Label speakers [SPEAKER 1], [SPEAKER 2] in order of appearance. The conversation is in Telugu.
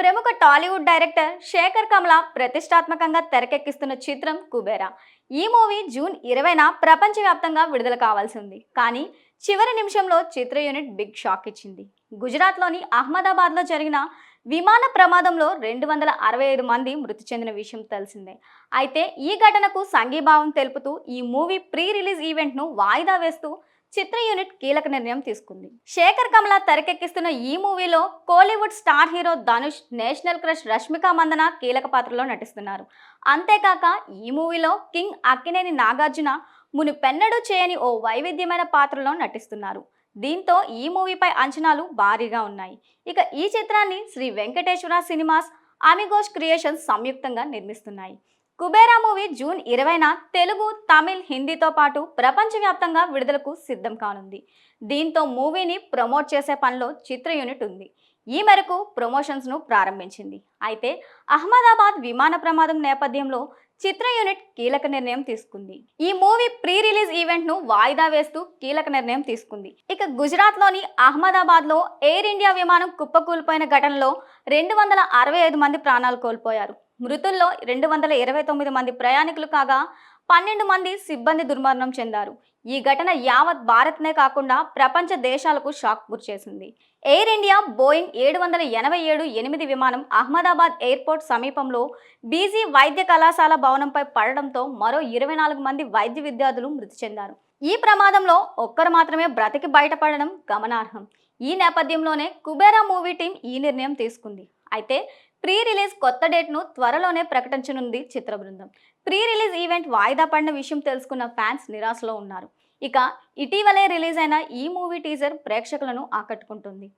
[SPEAKER 1] ప్రముఖ టాలీవుడ్ డైరెక్టర్ శేఖర్ కమల ప్రతిష్టాత్మకంగా తెరకెక్కిస్తున్న చిత్రం కుబేరా. ఈ మూవీ జూన్ ఇరవైన ప్రపంచవ్యాప్తంగా విడుదల కావాల్సి ఉంది కానీ చివరి నిమిషంలో చిత్ర యూనిట్ బిగ్ షాక్ ఇచ్చింది. గుజరాత్లోని అహ్మదాబాద్లో జరిగిన విమాన ప్రమాదంలో రెండు వందల అరవై ఐదు మంది మృతి చెందిన విషయం తెలిసిందే. అయితే ఈ ఘటనకు సంఘీభావం తెలుపుతూ ఈ మూవీ ప్రీ రిలీజ్ ఈవెంట్ను వాయిదా వేస్తూ చిత్ర యూనిట్ కీలక నిర్ణయం తీసుకుంది. శేఖర్ కమల తెరకెక్కిస్తున్న ఈ మూవీలో Kollywood star hero Dhanush national crush Rashmika Mandanna కీలక పాత్రలో నటిస్తున్నారు. అంతేకాక ఈ మూవీలో కింగ్ అక్కినేని నాగార్జున మునిపెన్నడూ చేయని ఓ వైవిధ్యమైన పాత్రలో నటిస్తున్నారు. దీంతో ఈ మూవీపై అంచనాలు భారీగా ఉన్నాయి. ఇక ఈ చిత్రాన్ని Sri Venkateswara Cinemas Amigos Creations సంయుక్తంగా నిర్మిస్తున్నాయి. కుబేరా మూవీ జూన్ ఇరవైన తెలుగు తమిళ్ హిందీతో పాటు ప్రపంచవ్యాప్తంగా విడుదలకు సిద్ధం కానుంది. దీంతో మూవీని ప్రమోట్ చేసే పనిలో చిత్ర యూనిట్ ఉంది. ఈ మేరకు ప్రమోషన్స్ను ప్రారంభించింది. అయితే అహ్మదాబాద్ విమాన ప్రమాదం నేపథ్యంలో చిత్ర యూనిట్ కీలక నిర్ణయం తీసుకుంది. ఈ మూవీ ప్రీ రిలీజ్ ఈవెంట్ను వాయిదా వేస్తూ కీలక నిర్ణయం తీసుకుంది. ఇక గుజరాత్లోని అహ్మదాబాద్లో ఎయిర్ ఇండియా విమానం కుప్పకూలిపోయిన ఘటనలో రెండు వందల అరవై ఐదు మంది ప్రాణాలు కోల్పోయారు. మృతుల్లో రెండు వందల ఇరవై తొమ్మిది మంది ప్రయాణికులు కాగా పన్నెండు మంది సిబ్బంది దుర్మరణం చెందారు. ఈ ఘటన యావత్ భారత్నే కాకుండా ప్రపంచ దేశాలకు షాక్ గురిచేసింది ఎయిర్ ఇండియా బోయింగ్ ఏడు వందల ఎనభై ఏడు ఎనిమిది విమానం అహ్మదాబాద్ ఎయిర్పోర్ట్ సమీపంలో బీజీ వైద్య కళాశాల భవనంపై పడడంతో మరో ఇరవై నాలుగు మంది వైద్య విద్యార్థులు మృతి చెందారు. ఈ ప్రమాదంలో ఒక్కరు మాత్రమే బ్రతికి బయటపడడం గమనార్హం. ఈ నేపథ్యంలోనే కుబేరా మూవీ టీం ఈ నిర్ణయం తీసుకుంది. అయితే ప్రీ రిలీజ్ కొత్త డేట్ను త్వరలోనే ప్రకటించనుంది చిత్ర బృందం. ప్రీ రిలీజ్ ఈవెంట్ వాయిదా పడిన విషయం తెలుసుకున్న ఫ్యాన్స్ నిరాశలో ఉన్నారు. ఇక ఇటీవలే రిలీజ్ అయిన ఈ మూవీ టీజర్ ప్రేక్షకులను ఆకట్టుకుంటుంది.